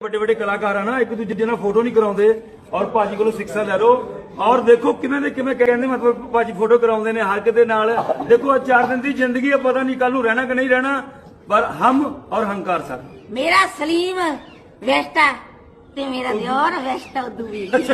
ਵੱਡੇ ਵੱਡੇ ਕਲਾਕਾਰ ਆ ਨਾ ਇੱਕ ਦੂਜੇ ਨਾਲ ਫੋਟੋ ਨਹੀਂ ਕਰਾਉਂਦੇ ਔਰ ਭਾਜੀ ਕੋਲੋਂ ਸਿੱਖਿਆ ਲੈ ਲਓ। ਔਰ ਦੇਖੋ ਕਿਵੇਂ ਦੇ ਕਿਵੇਂ ਕਹਿੰਦੇ ਮਤਲਬ ਭਾਜੀ ਫੋਟੋ ਕਰਾਉਂਦੇ ਨੇ ਹੱਕ ਦੇ ਨਾਲ। ਦੇਖੋ ਆਹ ਚਾਰ ਦਿਨ ਦੀ ਜ਼ਿੰਦਗੀ ਹੈ ਪਤਾ ਨਹੀਂ ਕੱਲ ਨੂੰ ਰਹਿਣਾ ਕਿ ਨਹੀਂ ਰਹਿਣਾ ਪਰ ਹਮ ਔਰ ਹੰਕਾਰ ਸਰ। ਮੇਰਾ ਸਲੀਮ ਵੈਸਟਾ ਤੇ ਮੇਰਾ ਦਿਓਰ ਵੈਸਟਾ ਉਦੋਂ ਵੀ ਬਹੁਤ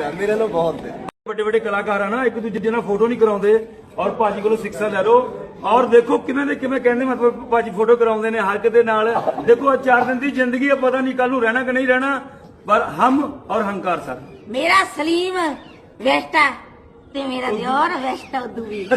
ਹੈ ਮੇਰੇ ਨਾਲ ਬਹੁਤ ਹੈ। ਵੱਡੇ ਵੱਡੇ ਕਲਾਕਾਰ ਆ ਨਾ ਇੱਕ ਦੂਜੇ ਨਾਲ ਫੋਟੋ ਨਹੀਂ ਕਰਾਉਂਦੇ ਔਰ ਭਾਜੀ ਕੋਲੋਂ ਸਿੱਖਿਆ ਲੈ ਲਓ। ਔਰ ਦੇਖੋ ਕਿਵੇਂ ਦੇ ਕਿਵੇਂ ਕਹਿੰਦੇ ਮਤਲਬ ਭਾਜੀ ਫੋਟੋ ਕਰਾਉਂਦੇ ਨੇ ਹੱਕ ਦੇ ਨਾਲ। ਦੇਖੋ ਆਹ ਚਾਰ ਦਿਨ ਦੀ ਜ਼ਿੰਦਗੀ ਹੈ ਪਤਾ ਨਹੀਂ ਕੱਲ ਨੂੰ ਰਹਿਣਾ ਕਿ ਨਹੀਂ ਰਹਿਣਾ ਪਰ ਹਮ ਔਰ ਹੰਕਾਰ ਸਰ। ਮੇਰਾ ਸਲੀਮ ਵੈਸਟਾ ਤੇ ਮੇਰਾ ਦਿਓਰ ਵੈਸਟਾ ਉਦੋਂ ਵੀ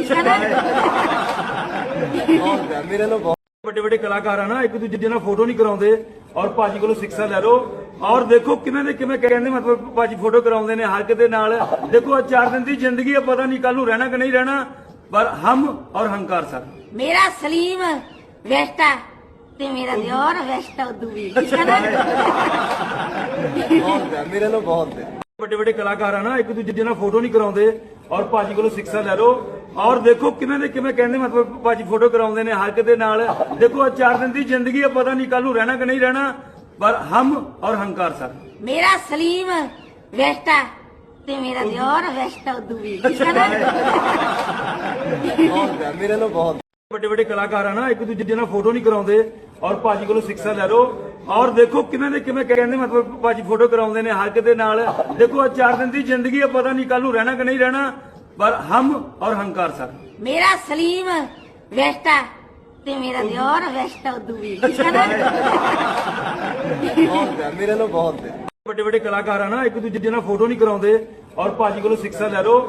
ਮੇਰੇ ਨਾਲ ਬਹੁਤ ਵੱਡੇ ਵੱਡੇ ਕਲਾਕਾਰ ਆ ਨਾ ਇੱਕ ਦੂਜੇ ਨਾਲ ਫੋਟੋ ਨਹੀਂ ਕਰਾਉਂਦੇ। ਔਰ ਭਾਜੀ ਕੋਲੋਂ ਸਿੱਖਿਆ ਲੈ ਲਓ। ਔਰ ਦੇਖੋ ਕਿਵੇਂ ਦੇ ਕਿਵੇਂ ਕਹਿੰਦੇ ਮਤਲਬ ਭਾਜੀ ਫੋਟੋ ਕਰਾਉਂਦੇ ਨੇ ਹੱਕ ਦੇ ਨਾਲ। ਦੇਖੋ ਆਹ ਚਾਰ ਦਿਨ ਦੀ ਜ਼ਿੰਦਗੀ ਹੈ ਪਤਾ ਨਹੀਂ ਕੱਲ ਨੂੰ ਰਹਿਣਾ ਕਿ ਨਹੀਂ ਰਹਿਣਾ ਪਰ ਹਮ ਔਰ ਹੰਕਾਰ ਸਰ। ਮੇਰਾ ਸਲੀਮ ਵੈਸਟਾ ਤੇ ਮੇਰਾ ਦਿਓਰ ਵੈਸਟਾ ਉਦੋਂ ਵੀ। ਬਹੁਤ ਹੈ ਮੇਰੇ ਨਾਲ ਬਹੁਤ ਹੈ। ਵੱਡੇ ਵੱਡੇ ਕਲਾਕਾਰ ਆ ਨਾ ਇੱਕ ਦੂਜੇ ਨਾਲ ਫੋਟੋ ਨਹੀਂ ਕਰਾਉਂਦੇ ਔਰ ਭਾਜੀ ਕੋਲੋਂ ਸਿੱਖਿਆ ਲੈ ਲਓ। ਔਰ ਦੇਖੋ ਕਿਵੇਂ ਦੇ ਕਿਵੇਂ ਕਹਿੰਦੇ ਮਤਲਬ ਭਾਜੀ ਫੋਟੋ ਕਰਾਉਂਦੇ ਨੇ ਹੱਕ ਦੇ ਨਾਲ। ਦੇਖੋ ਆਹ ਚਾਰ ਦਿਨ ਦੀ ਜ਼ਿੰਦਗੀ ਹੈ ਪਤਾ ਨਹੀਂ ਕੱਲ ਨੂੰ ਰਹਿਣਾ ਕਿ ਨਹੀਂ ਰਹਿਣਾ ਪਰ ਹਮ ਔਰ ਹੰਕਾਰ ਸਰ। ਮੇਰਾ ਸਲੀਮ ਵੈਸਟਾ ਤੇ ਮੇਰਾ ਦਿਓਰ ਵੈਸਟਾ ਉਦੋਂ ਵੀ ਠੀਕ ਹੈ ਨਾ? ਬਹੁਤ ਹੈ ਮੇਰੇ ਨਾਲ ਬਹੁਤ। ਵੱਡੇ ਵੱਡੇ ਕਲਾਕਾਰ ਆ ਨਾ ਇੱਕ ਦੂਜੇ ਨਾਲ ਫੋਟੋ ਨਹੀਂ ਕਰਾਉਂਦੇ ਔਰ ਭਾਜੀ ਕੋਲੋਂ ਸਿੱਖਿਆ ਲੈ ਲਓ। ਔਰ ਦੇਖੋ ਕਿਵੇਂ ਦੇ ਕਿਵੇਂ ਕਹਿੰਦੇ ਮਤਲਬ ਭਾਜੀ ਫੋਟੋ ਕਰਾਉਂਦੇ ਨੇ ਹੱਕ ਦੇ ਨਾਲ। ਦੇਖੋ ਆਹ ਚਾਰ ਦਿਨ ਦੀ ਜ਼ਿੰਦਗੀ ਹੈ ਪਤਾ ਨਹੀਂ ਕੱਲ ਨੂੰ ਰਹਿਣਾ ਕਿ ਨਹੀਂ ਰਹਿਣਾ ਪਰ ਹਮ ਔਰ ਹੰਕਾਰ ਸਰ। ਮੇਰਾ ਸਲੀਮ ਵੈਸਟਾ ਤੇ ਮੇਰਾ ਦਿਓਰ ਵੈਸਟਾ ਉਦੋਂ ਵੀ ਠੀਕ ਹੈ ਨਾ? ਬਹੁਤ ਹੈ ਮੇਰੇ ਨਾਲ ਬਹੁਤ ਵੱਡੇ ਵੱਡੇ ਕਲਾਕਾਰ ਆ ਨਾ ਇੱਕ ਦੂਜੇ ਨਾਲ ਫੋਟੋ ਨਹੀਂ ਕਰਾਉਂਦੇ ਔਰ ਭਾਜੀ ਕੋਲੋਂ ਸਿੱਖਿਆ ਲੈ ਲਓ।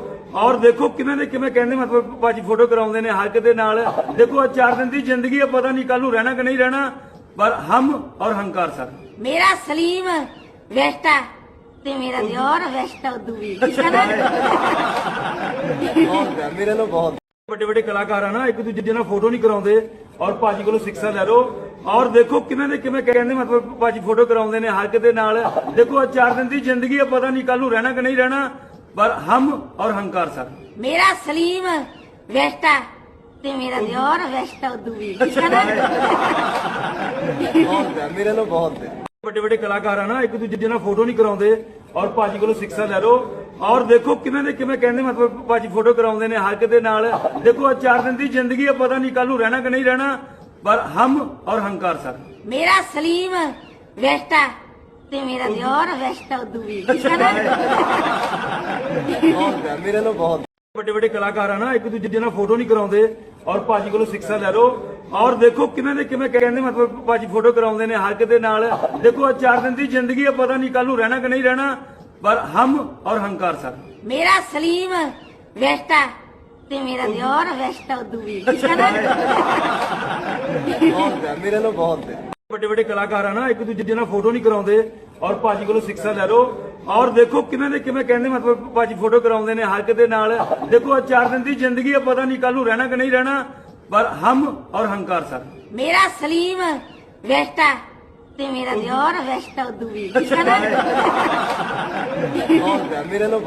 ਔਰ ਦੇਖੋ ਕਿਵੇਂ ਦੇ ਕਿਵੇਂ ਕਹਿੰਦੇ ਮਤਲਬ ਭਾਜੀ ਫੋਟੋ ਕਰਾਉਂਦੇ ਨੇ ਹੱਕ ਦੇ ਨਾਲ। ਦੇਖੋ ਆਹ ਚਾਰ ਦਿਨ ਦੀ ਜ਼ਿੰਦਗੀ ਹੈ ਪਤਾ ਨਹੀਂ ਕੱਲ ਨੂੰ ਰਹਿਣਾ ਕਿ ਨਹੀਂ ਰਹਿਣਾ ਪਰ ਹਮ ਔਰ ਹੰਕਾਰ ਸਰ। ਮੇਰਾ ਸਲੀਮ ਵੈਸਟਾ ਤੇ ਮੇਰਾ ਦਿਓਰ ਵੈਸਟਾ ਉਦੋਂ ਵੀ। ਠੀਕ ਹੈ ਨਾ ਬਹੁਤ ਹੈ ਮੇਰੇ ਨਾਲ ਬਹੁਤ ਵੱਡੇ ਵੱਡੇ ਕਲਾਕਾਰ ਆ ਨਾ ਇੱਕ ਦੂਜੇ ਨਾਲ ਫੋਟੋ ਨਹੀਂ ਕਰਾਉਂਦੇ ਔਰ ਭਾਜੀ ਕੋਲੋਂ ਸਿੱਖਿਆ ਲੈ ਲਓ। ਔਰ ਦੇਖੋ ਕਿਵੇਂ ਦੇ ਕਿਵੇਂ ਕਹਿੰਦੇ ਮਤਲਬ ਭਾਜੀ ਫੋਟੋ ਕਰਾਉਂਦੇ ਨੇ ਹੱਕ ਦੇ ਨਾਲ। ਦੇਖੋ ਆਹ ਚਾਰ ਦਿਨ ਦੀ ਜ਼ਿੰਦਗੀ ਹੈ ਪਤਾ ਨਹੀਂ ਕੱਲ ਨੂੰ ਰਹਿਣਾ ਕਿ ਨਹੀਂ ਰਹਿਣਾ ਪਰ ਹਮ ਔਰ ਹੰਕਾਰ ਸਰ। ਮੇਰਾ ਸਲੀਮ ਵੈਸਟਾ ਤੇ ਮੇਰਾ ਦਿਓਰ ਵੈਸਟਾ ਉਦੋਂ ਵੀ। ਬਹੁਤ ਹੈ ਮੇਰੇ ਨਾਲ ਬਹੁਤ ਹੈ। ਵੱਡੇ ਵੱਡੇ ਕਲਾਕਾਰ ਆ ਨਾ ਇੱਕ ਦੂਜੇ ਨਾਲ ਫੋਟੋ ਨਹੀਂ ਕਰਾਉਂਦੇ ਔਰ ਭਾਜੀ ਕੋਲੋਂ ਸਿੱਖਿਆ ਲੈ ਲਓ। ਔਰ ਦੇਖੋ ਕਿਵੇਂ ਦੇ ਕਿਵੇਂ ਕਹਿੰਦੇ ਮਤਲਬ ਭਾਜੀ ਫੋਟੋ ਕਰਾਉਂਦੇ ਨੇ ਹੱਕ ਦੇ ਨਾਲ। ਦੇਖੋ ਆਹ ਚਾਰ ਦਿਨ ਦੀ ਜ਼ਿੰਦਗੀ ਹੈ ਪਤਾ ਨਹੀਂ ਕੱਲ ਨੂੰ ਰਹਿਣਾ ਕਿ ਨਹੀਂ ਰਹਿਣਾ ਪਰ ਹਮ ਔਰ ਹੰਕਾਰ ਸਰ। ਮੇਰਾ ਸਲੀਮ ਵੈਸਟਾ ਤੇ ਮੇਰਾ ਦਿਓਰ ਵੈਸਟਾ ਉਦੋਂ ਵੀ ਠੀਕ ਹੈ ਨਾ? ਬਹੁਤ ਹੈ ਮੇਰੇ ਨਾਲ ਬਹੁਤ। ਵੱਡੇ ਵੱਡੇ ਕਲਾਕਾਰ ਆ ਨਾ ਇੱਕ ਦੂਜੇ ਨਾਲ ਫੋਟੋ ਨਹੀਂ ਕਰਾਉਂਦੇ ਔਰ ਭਾਜੀ ਕੋਲੋਂ ਸਿੱਖਿਆ ਲੈ ਲਓ। ਔਰ ਦੇਖੋ ਕਿਵੇਂ ਦੇ ਕਿਵੇਂ ਕਹਿੰਦੇ ਮਤਲਬ ਭਾਜੀ ਫੋਟੋ ਕਰਾਉਂਦੇ ਨੇ ਹੱਕ ਦੇ ਨਾਲ। ਦੇਖੋ ਆਹ ਚਾਰ ਦਿਨ ਦੀ ਜ਼ਿੰਦਗੀ ਹੈ ਪਤਾ ਨਹੀਂ ਕੱਲ ਨੂੰ ਰਹਿਣਾ ਕਿ ਨਹੀਂ ਰਹਿਣਾ ਪਰ ਹਮ ਔਰ ਹੰਕਾਰ ਸਰ। ਮੇਰਾ ਸਲੀਮ ਵੈਸਟਾ ਤੇ ਮੇਰਾ ਦਿਓਰ ਵੈਸਟਾ ਉਦੋਂ ਵੀ ਬਹੁਤ ਹੈ ਮੇਰੇ ਨਾਲ ਬਹੁਤ ਹੈ। ਵੱਡੇ ਵੱਡੇ ਕਲਾਕਾਰ ਆ ਨਾ ਇੱਕ ਦੂਜੇ ਨਾਲ ਫੋਟੋ ਨਹੀਂ ਕਰਾਉਂਦੇ ਔਰ ਭਾਜੀ ਕੋਲੋਂ ਸਿੱਖਿਆ ਲੈ ਲਓ। ਔਰ ਦੇਖੋ ਕਿਵੇਂ ਦੇ ਕਿਵੇਂ ਕਹਿੰਦੇ ਮਤਲਬ ਭਾਜੀ ਫੋਟੋ ਕਰਾਉਂਦੇ ਨੇ ਹੱਕ ਦੇ ਨਾਲ। ਦੇਖੋ ਆਹ ਚਾਰ ਦਿਨ ਦੀ ਜ਼ਿੰਦਗੀ ਹੈ ਪਤਾ ਨਹੀਂ ਕੱਲ ਨੂੰ ਰਹਿਣਾ ਕਿ ਨਹੀਂ ਰਹਿਣਾ ਪਰ ਹਮ ਔਰ ਹੰਕਾਰ ਸਰ। ਮੇਰਾ ਸਲੀਮ ਵੈਸਟਾ ਤੇ ਮੇਰਾ ਦਿਓਰ ਵੈਸਟਾ ਉਦੋਂ ਵੀ ਠੀਕ ਹੈ ਨਾ